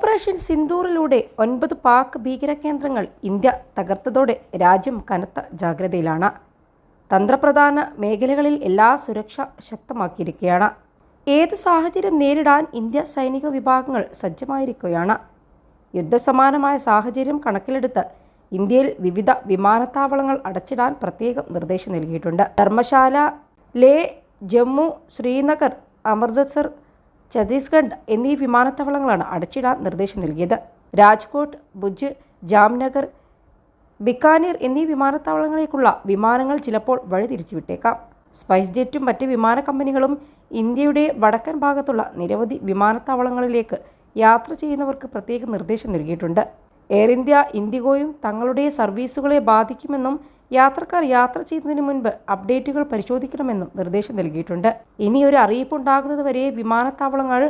Operation സിന്ദൂറിലൂടെ ഒൻപത് Pak ഭീകരകേന്ദ്രങ്ങൾ India തകർത്തതോടെ രാജ്യം കനത്ത ജാഗ്രതയിലാണ്. തന്ത്രപ്രധാന മേഖലകളിൽ എല്ലാ സുരക്ഷ ശക്തമാക്കിയിരിക്കുകയാണ്. ഏത് സാഹചര്യം നേരിടാൻ ഇന്ത്യ സൈനിക വിഭാഗങ്ങൾ സജ്ജമായിരിക്കുകയാണ്. യുദ്ധസമാനമായ സാഹചര്യം കണക്കിലെടുത്ത് ഇന്ത്യയിൽ വിവിധ വിമാനത്താവളങ്ങൾ അടച്ചിടാൻ പ്രത്യേകം നിർദ്ദേശം നൽകിയിട്ടുണ്ട്. ധർമ്മശാല ലേ ജമ്മു ശ്രീനഗർ അമൃത്സർ ഛത്തീസ്ഗഡ് എന്നീ വിമാനത്താവളങ്ങളാണ് അടച്ചിടാൻ നിർദ്ദേശം നൽകിയത്. രാജ്കോട്ട് ഭുജ് ജാംനഗർ ബിക്കാനീർ എന്നീ വിമാനത്താവളങ്ങളിലേക്കുള്ള വിമാനങ്ങൾ ചിലപ്പോൾ വഴിതിരിച്ചുവിട്ടേക്കാം. സ്പൈസ് ജെറ്റും മറ്റ് വിമാന കമ്പനികളും ഇന്ത്യയുടെ വടക്കൻ ഭാഗത്തുള്ള നിരവധി വിമാനത്താവളങ്ങളിലേക്ക് യാത്ര ചെയ്യുന്നവർക്ക് പ്രത്യേക നിർദ്ദേശം നൽകിയിട്ടുണ്ട്. എയർ ഇന്ത്യ ഇൻഡിഗോയും തങ്ങളുടെ സർവീസുകളെ ബാധിക്കുമെന്നും യാത്രക്കാർ യാത്ര ചെയ്യുന്നതിന് മുൻപ് അപ്ഡേറ്റുകൾ പരിശോധിക്കണമെന്നും നിർദ്ദേശം നൽകിയിട്ടുണ്ട്. ഇനി ഒരു അറിയിപ്പുണ്ടാകുന്നതുവരെ വിമാനത്താവളങ്ങൾ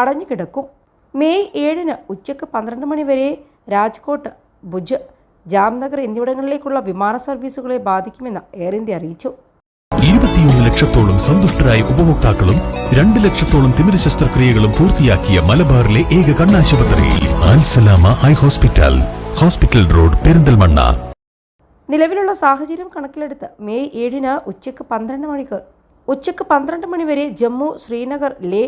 അടഞ്ഞുകിടക്കും മെയ് ഏഴിന് ഉച്ചയ്ക്ക് പന്ത്രണ്ട് മണി വരെ രാജ്കോട്ട് ഭുജ് ജാംനഗർ എന്നിവിടങ്ങളിലേക്കുള്ള വിമാന സർവീസുകളെ ബാധിക്കുമെന്ന് എയർ ഇന്ത്യ അറിയിച്ചു. ഇരുപത്തിയൊന്ന് ലക്ഷത്തോളം സന്തുഷ്ടരായ ഉപഭോക്താക്കളും രണ്ട് ലക്ഷത്തോളം തിമിര ശസ്ത്രക്രിയകളും പൂർത്തിയാക്കിയ മലബാറിലെ ഏക കണ്ണാശുപത്രി eye hospital hospital road Perinthalmanna. നിലവിലുള്ള സാഹചര്യം കണക്കിലെടുത്ത് മെയ് ഏഴിന് ഉച്ചയ്ക്ക് പന്ത്രണ്ട് മണിക്ക് ഉച്ചയ്ക്ക് പന്ത്രണ്ട് മണി വരെ ജമ്മു ശ്രീനഗർ ലേ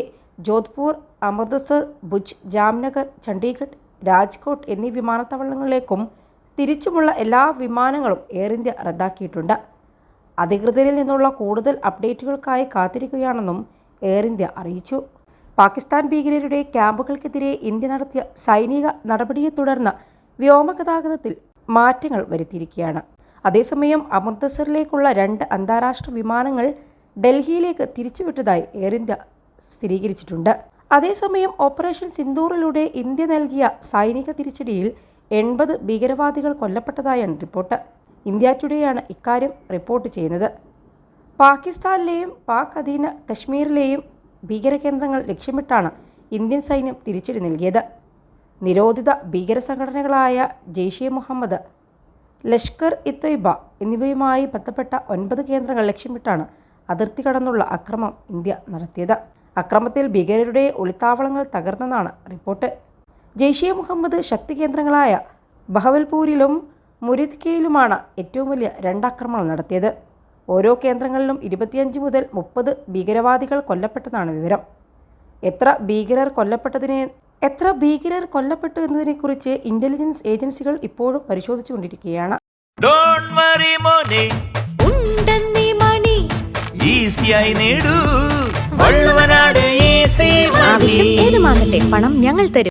ജോധ്പൂർ അമൃത്സർ ഭുജ് ജാംനഗർ ചണ്ഡീഗഡ് രാജ്കോട്ട് എന്നീ വിമാനത്താവളങ്ങളിലേക്കും തിരിച്ചുമുള്ള എല്ലാ വിമാനങ്ങളും എയർ ഇന്ത്യ റദ്ദാക്കിയിട്ടുണ്ട്. അധികൃതരിൽ നിന്നുള്ള കൂടുതൽ അപ്ഡേറ്റുകൾക്കായി കാത്തിരിക്കുകയാണെന്നും എയർ ഇന്ത്യ അറിയിച്ചു. പാകിസ്ഥാൻ ഭീകരരുടെ ക്യാമ്പുകൾക്കെതിരെ ഇന്ത്യ നടത്തിയ സൈനിക നടപടിയെ തുടർന്ന് വ്യോമഗതാഗതത്തിൽ മാറ്റങ്ങൾ വരുത്തിയിരിക്കുകയാണ്. അതേസമയം അമൃത്സറിലേക്കുള്ള രണ്ട് അന്താരാഷ്ട്ര വിമാനങ്ങൾ ഡൽഹിയിലേക്ക് തിരിച്ചുവിട്ടതായി എയർ ഇന്ത്യ സ്ഥിരീകരിച്ചിട്ടുണ്ട്. അതേസമയം ഓപ്പറേഷൻ സിന്ദൂറിലൂടെ ഇന്ത്യ നൽകിയ സൈനിക തിരിച്ചടിയിൽ എൺപത് ഭീകരവാദികൾ കൊല്ലപ്പെട്ടതായാണ് റിപ്പോർട്ട്. ഇന്ത്യ ടുഡേയാണ് ഇക്കാര്യം റിപ്പോർട്ട് ചെയ്യുന്നത്. പാകിസ്ഥാനിലെയും പാക് അധീന കശ്മീരിലെയും ഭീകരകേന്ദ്രങ്ങൾ ലക്ഷ്യമിട്ടാണ് ഇന്ത്യൻ സൈന്യം തിരിച്ചടി നൽകിയത്. നിരോധിത ഭീകര സംഘടനകളായ ജെയ്ഷെ മുഹമ്മദ് ലഷ്കർ ഇ തൊയ്ബ എന്നിവയുമായി ബന്ധപ്പെട്ട ഒൻപത് കേന്ദ്രങ്ങൾ ലക്ഷ്യമിട്ടാണ് അതിർത്തി കടന്നുള്ള അക്രമം ഇന്ത്യ നടത്തിയത്. അക്രമത്തിൽ ഭീകരരുടെ ഒളിത്താവളങ്ങൾ തകർന്നെന്നാണ് റിപ്പോർട്ട്. ജെയ്ഷെ മുഹമ്മദ് ശക്തി കേന്ദ്രങ്ങളായ ബഹവൽപൂരിലും മുരിദ്കയിലുമാണ് ഏറ്റവും വലിയ രണ്ടാക്രമണം നടത്തിയത്. ഓരോ കേന്ദ്രങ്ങളിലും ഇരുപത്തിയഞ്ച് മുതൽ മുപ്പത് ഭീകരവാദികൾ കൊല്ലപ്പെട്ടതാണ് വിവരം. എത്ര ഭീകരർ കൊല്ലപ്പെട്ടതിനെ എത്ര ഭീകരർ കൊല്ലപ്പെട്ടു എന്നതിനെക്കുറിച്ച് ഇന്റലിജൻസ് ഏജൻസികൾ ഇപ്പോഴും പരിശോധിച്ചുകൊണ്ടിരിക്കുകയാണ്. ഡോണ്ട് വറി മോനെ. ഉണ്ടെന്നീ മണി. ഈസിയായി നേടൂ. വള്ളുവനാട് ഈസി ആവശ്യം ഏതുമാകട്ടെ പണം ഞങ്ങൾ തരും.